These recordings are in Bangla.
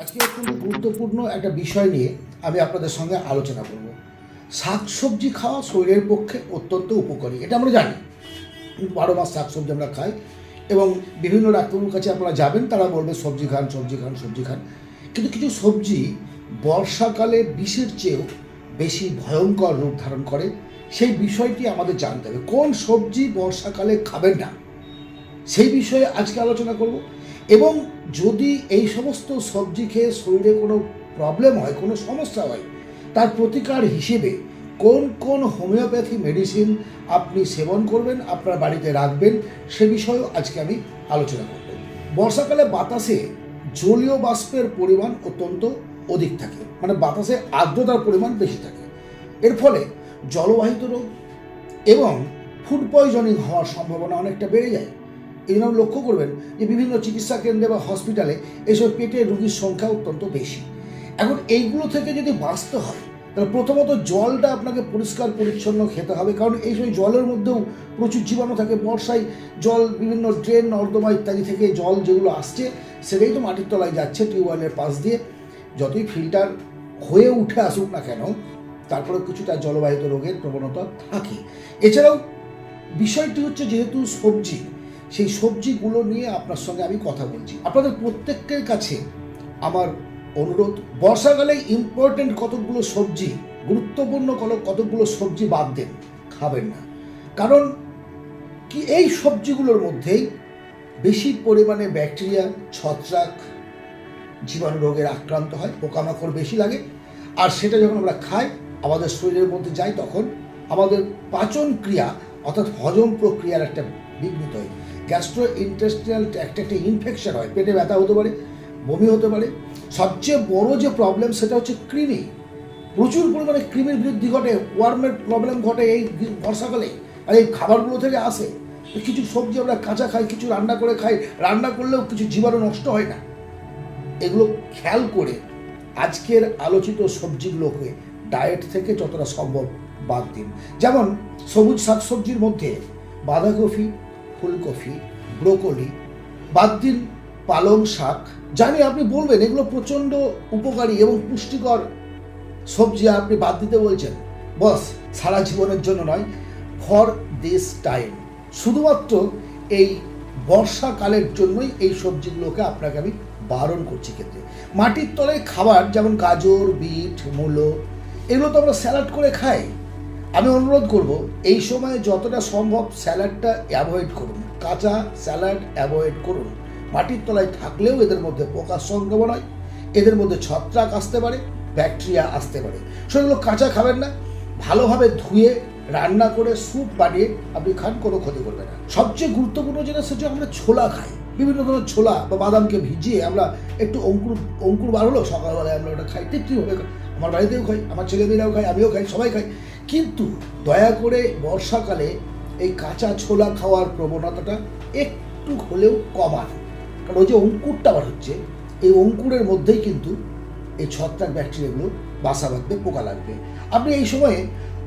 আজকে অত্যন্ত গুরুত্বপূর্ণ একটা বিষয় নিয়ে আমি আপনাদের সঙ্গে আলোচনা করব। শাকসবজি খাওয়া শরীরের পক্ষে অত্যন্ত উপকারী, এটা আমরা জানি। বারো মাস শাকসবজি আমরা খাই এবং বিভিন্ন ডাক্তারবাবুর কাছে আপনারা যাবেন, তারা বলবে সবজি খান সবজি খান সবজি খান। কিন্তু কিছু সবজি বর্ষাকালে বিষের চেয়েও বেশি ভয়ঙ্কর রূপ ধারণ করে, সেই বিষয়টি আমাদের জানতে হবে। কোন সবজি বর্ষাকালে খাবেন না? সেই বিষয়ে আজকে আলোচনা করব। এবং যদি এই সমস্ত সবজি খেয়ে শরীরে কোনো প্রবলেম হয়, কোনো সমস্যা হয়, তার প্রতিকার হিসেবে কোন কোন হোমিওপ্যাথি মেডিসিন আপনি সেবন করবেন, আপনার বাড়িতে রাখবেন, সে বিষয়েও আজকে আমি আলোচনা করব। বর্ষাকালে বাতাসে জলীয় বাষ্পের পরিমাণ অত্যন্ত অধিক থাকে মানে বাতাসে আর্দ্রতার পরিমাণ বেশি থাকে। এর ফলে জলবাহিত রোগ এবং ফুড পয়জনিং হওয়ার সম্ভাবনা অনেকটা বেড়ে যায়। এই জন্য লক্ষ্য করবেন যে বিভিন্ন চিকিৎসা কেন্দ্রে বা হসপিটালে এইসব পেটে রুগীর সংখ্যা অত্যন্ত বেশি। এখন এইগুলো থেকে যদি বাঁচতে হয়, তাহলে প্রথমত জলটা আপনাকে পরিষ্কার, পরিচ্ছন্ন খেতে হবে। কারণ এই সময় জলের মধ্যেও প্রচুর জীবাণু থাকে, বর্ষায় জল, বিভিন্ন ড্রেন নর্দমা ইত্যাদি থেকে জল যেগুলো আসছে, সেটাই তো মাটির তলায় যাচ্ছে টিউবওয়েলের পাশ দিয়ে। যতই ফিল্টার হয়ে উঠে আসুক না কেন তারপরে কিছুটা জলবাহিত রোগের প্রবণতা থাকে। এছাড়াও বিষয়টি হচ্ছে যেহেতু সবজি সেই সবজিগুলো নিয়ে আপনার সঙ্গে আমি কথা বলছি। আপনাদের প্রত্যেকের কাছে আমার অনুরোধ, বর্ষাকালে ইম্পর্টেন্ট কতকগুলো সবজি, গুরুত্বপূর্ণ কত- কতকগুলো সবজি বাদ দেন, খাবেন না। কারণ কি এই সবজিগুলোর মধ্যেই বেশি পরিমাণে ব্যাকটেরিয়া ছত্রাক, জীবাণু রোগের আক্রান্ত হয়, পোকামাকড় বেশি লাগে। আর সেটা যখন আমরা খাই, আমাদের শরীরের মধ্যে যাই তখন আমাদের পাচন ক্রিয়া অর্থাৎ হজম প্রক্রিয়ার একটা বিঘ্নিত হয় গ্যাস্ট্রো ইন্টেস্টিনাল একটা একটা ইনফেকশন হয়, পেটে ব্যথা হতে পারে, বমি হতে পারে। সবচেয়ে বড় যে প্রবলেম সেটা হচ্ছে কৃমি। প্রচুর পরিমাণে কৃমির বৃদ্ধি ঘটে ওয়ার্মের প্রবলেম ঘটে এই বর্ষাকালে, আর এই খাবারগুলো থেকে আসে। কিছু সবজি আমরা কাঁচা খাই, কিছু রান্না করে খাই, রান্না করলেও কিছু জীবাণু নষ্ট হয় না। এগুলো খেয়াল করে আজকের আলোচিত সবজিগুলোকে ডায়েট থেকে যতটা সম্ভব বাদ দিন। যেমন সবুজ শাকসবজির মধ্যে বাঁধাকপি ফুলকপি, ব্রোকলি বাদ দিন পালং শাক জানি আপনি বলবেন, এগুলো প্রচণ্ড উপকারী এবং পুষ্টিকর সবজি আপনি বাদ দিতে বলছেন। বস, সারা জীবনের জন্য নয়, ফর দিস টাইম। শুধুমাত্র এই বর্ষাকালের জন্যই এই সবজিগুলোকে আপনাকে আমি বারণ করছি ক্ষেত্রে মাটির তলায় খাবার, যেমন গাজর, বিট, মূলো, এগুলো তো আমরা স্যালাড করে খাই। আমি অনুরোধ করব, এই সময় যতটা সম্ভব স্যালাডটা অ্যাভয়েড করুন। কাঁচা স্যালাড অ্যাভয়েড করুন। মাটির তলায় থাকলেও এদের মধ্যে পোকার সংক্রমণ হয়, এদের মধ্যে ছত্রাক আসতে পারে, ব্যাকটেরিয়া আসতে পারে। সেগুলো কাঁচা খাবেন না, ভালোভাবে ধুয়ে, রান্না করে, স্যুপ বানিয়ে আপনি খান, কোনো ক্ষতি করবে না। সবচেয়ে গুরুত্বপূর্ণ যেটা, সেটা আমরা ছোলা খাই। বিভিন্ন ধরনের ছোলা বা বাদামকে ভিজিয়ে আমরা একটু অঙ্কুর অঙ্কুর বার হলো সকালবেলায় আমরা ওটা খাই। তৃপ্তিভাবে আমার বাড়িতেও খাই, আমার ছেলেমেয়েরাও খাই আমিও খাই, সবাই খাই। কিন্তু দয়া করে বর্ষাকালে এই কাঁচা ছোলা খাওয়ার প্রবণতাটা একটু হলেও কমান। কারণ ওই যে অঙ্কুরটা বার হচ্ছে, এই অঙ্কুরের মধ্যেই কিন্তু এই ছত্রাক ব্যাকটেরিয়াগুলো বাসা বাঁধবে পোকা লাগবে। আপনি এই সময়ে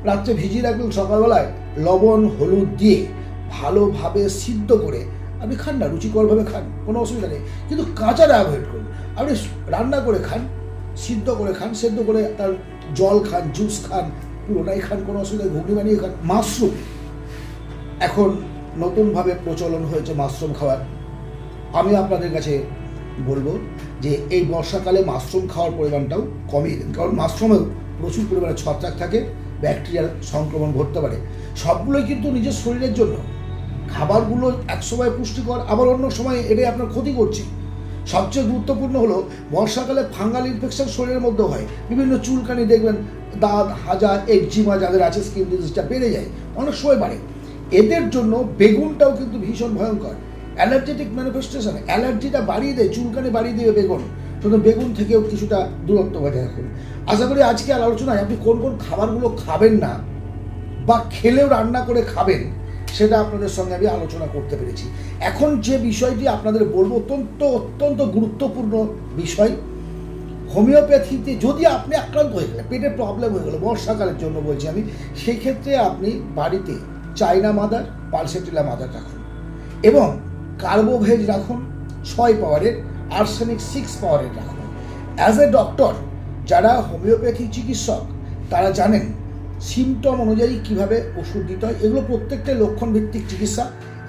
রাত্রে ভিজিয়ে রাখবেন সকালবেলায় লবণ, হলুদ দিয়ে ভালোভাবে সিদ্ধ করে আপনি খান না, রুচিকরভাবে খান, কোনো অসুবিধা নেই। কিন্তু কাঁচাটা অ্যাভয়েড করুন। আপনি রান্না করে খান, সিদ্ধ করে খান, সেদ্ধ করে তার জল খান জুস খান পুরোটাই খান, কোনো অসুবিধা ঘুগনি বানিয়ে খান। মাশরুম। এখন নতুনভাবে প্রচলন হয়েছে মাশরুম খাওয়ার। আমি আপনাদের কাছে বলব যে এই বর্ষাকালে মাশরুম খাওয়ার পরিমাণটাও কমিয়ে দিন। কারণ মাশরুমেও প্রচুর পরিমাণে ছত্রাক থাকে, ব্যাকটেরিয়ার সংক্রমণ ঘটতে পারে। সবগুলোই কিন্তু নিজের শরীরের জন্য। খাবারগুলো এক সময় পুষ্টিকর, আবার অন্য সময় এটাই আপনার ক্ষতি করছে। সবচেয়ে গুরুত্বপূর্ণ হলো, বর্ষাকালে ফাঙ্গাল ইনফেকশন শরীরের মধ্যে হয়। বিভিন্ন চুলকানি দেখবেন, দাঁত হাজা একজিমা যাদের আছে স্কিন ডিজিজটা বেড়ে যায়, অনেক সময় বাড়ে। এদের জন্য বেগুনটাও কিন্তু ভীষণ ভয়ঙ্কর। অ্যালার্জেটিক ম্যানিফেস্টেশন অ্যালার্জিটা বাড়িয়ে দেয়, চুলকানি বাড়িয়ে দেবে বেগুন। শুধু বেগুন থেকেও কিছুটা দূরত্ব বজায় রাখুন। আশা করি আজকে আর আলোচনায় আপনি কোন কোন খাবারগুলো খাবেন না, বা খেলেও রান্না করে খাবেন সেটা আপনাদের সঙ্গে আমি আলোচনা করতে পেরেছি। এখন যে বিষয়টি আপনাদের বলব অত্যন্ত অত্যন্ত গুরুত্বপূর্ণ বিষয়, হোমিওপ্যাথিতে যদি আপনি আক্রান্ত হয়ে গেলেন, পেটের প্রবলেম হয়ে গেলো, বর্ষাকালের জন্য বলছি আমি সেই ক্ষেত্রে আপনি বাড়িতে চাইনা মাদার, পালসেটিলা মাদার রাখুন এবং কার্বোভেজ রাখুন, ছয় পাওয়ারের, আর্সেনিক সিক্স পাওয়ারের রাখুন। অ্যাজ এ ডক্টর যারা হোমিওপ্যাথি চিকিৎসক, তারা জানেন সিমটম অনুযায়ী কীভাবে ওষুধ দিতে হয়, এগুলো প্রত্যেকটা লক্ষণ ভিত্তিক চিকিৎসা।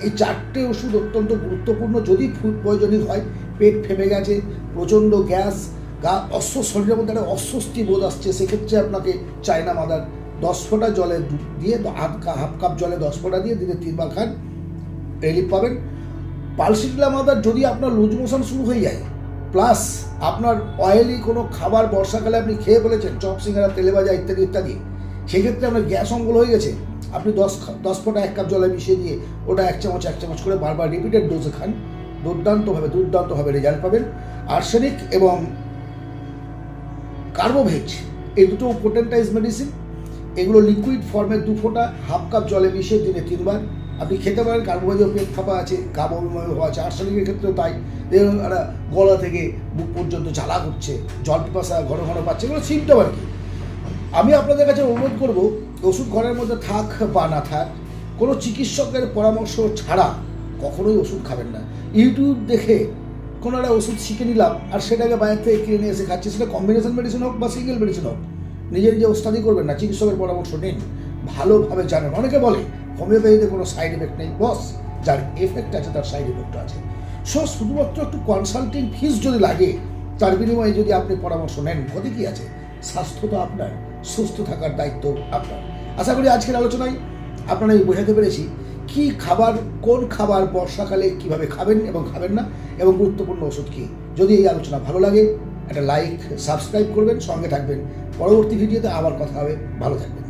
এই চারটে ওষুধ অত্যন্ত গুরুত্বপূর্ণ। যদি ফুড পয়জনিং হয়, পেট ফেমে গেছে, প্রচণ্ড গ্যাস, গা অস্ব, শরীরের মধ্যে একটা অস্বস্তি বোধ আসছে, সেক্ষেত্রে আপনাকে চায়না মাদার দশ ফোঁটা জলে দিয়ে হাফ কাপ হাফ কাপ জলে দশ ফোঁটা দিয়ে দিনে তিনবার খান রিলিফ পাবেন। পালসিটলা মাদার যদি আপনার লুজ মোশন শুরু হয়ে যায় প্লাস আপনার অয়েলি কোনো খাবার বর্ষাকালে আপনি খেয়ে ফেলেছেন, চপ, সিঙ্গারা, তেলে ভাজা ইত্যাদি ইত্যাদি সেক্ষেত্রে আপনার গ্যাস অম্বল হয়ে গেছে, আপনি দশ দশ ফোঁটা এক কাপ জলে মিশিয়ে দিয়ে ওটা এক চামচ এক চামচ করে বারবার রিপিটেড ডোজে খান। দুর্দান্তভাবে দুর্দান্তভাবে রেজাল্ট পাবেন। আর্সেনিক এবং কার্বোভেজ এই দুটো পোটেন্টাইজ মেডিসিন এগুলো লিকুইড ফর্মে দু ফোঁটা হাফ কাপ জলে মিশিয়ে দিনে তিনবার। আপনি খেতে পারেন কার্বোহাইড্রেট পেট ফাঁপা আছে, গা হওয়া আছে আর্সেনিকের ক্ষেত্রেও তাই। দেখুন গলা থেকে বুক পর্যন্ত জ্বালা করছে জল পিপাসা ঘন ঘন পাচ্ছে এগুলো সিমটম আর কি। আমি আপনাদের কাছে অনুরোধ করব, ওষুধ ঘরের মধ্যে থাক বা না থাক, কোনো চিকিৎসকের পরামর্শ ছাড়া কখনোই ওষুধ খাবেন না। ইউটিউব দেখে কোনো একটা ওষুধ শিখে নিলাম, আর সেটাকে বাইরে থেকে কিনে নিয়ে এসে খাচ্ছি, সেটা কম্বিনেশন মেডিসিন হোক বা সিঙ্গেল মেডিসিন হোক, নিজে নিজে ওস্তাদি করবেন না, চিকিৎসকের পরামর্শ নিন, ভালোভাবে জানেন। অনেকে বলে, হোমিওপ্যাথিতে কোনো সাইড এফেক্ট নেই, বস, যার এফেক্ট আছে, তার সাইড এফেক্ট আছে। সো শুধুমাত্র একটু কনসাল্টিং ফিস যদি লাগে, তার বিনিময়ে যদি আপনি পরামর্শ নেন, ক্ষতি কী আছে? স্বাস্থ্য তো আপনার। সুস্থ থাকার দায়িত্ব আপনার। আশা করি আজকের আলোচনায় আপনারা আমি বোঝাতে পেরেছি কি খাবার, কোন খাবার বর্ষাকালে কীভাবে খাবেন এবং খাবেন না, এবং গুরুত্বপূর্ণ ওষুধ কী। যদি এই আলোচনা ভালো লাগে, একটা লাইক, সাবস্ক্রাইব করবেন, সঙ্গে থাকবেন। পরবর্তী ভিডিওতে আবার কথা হবে। ভালো থাকবেন।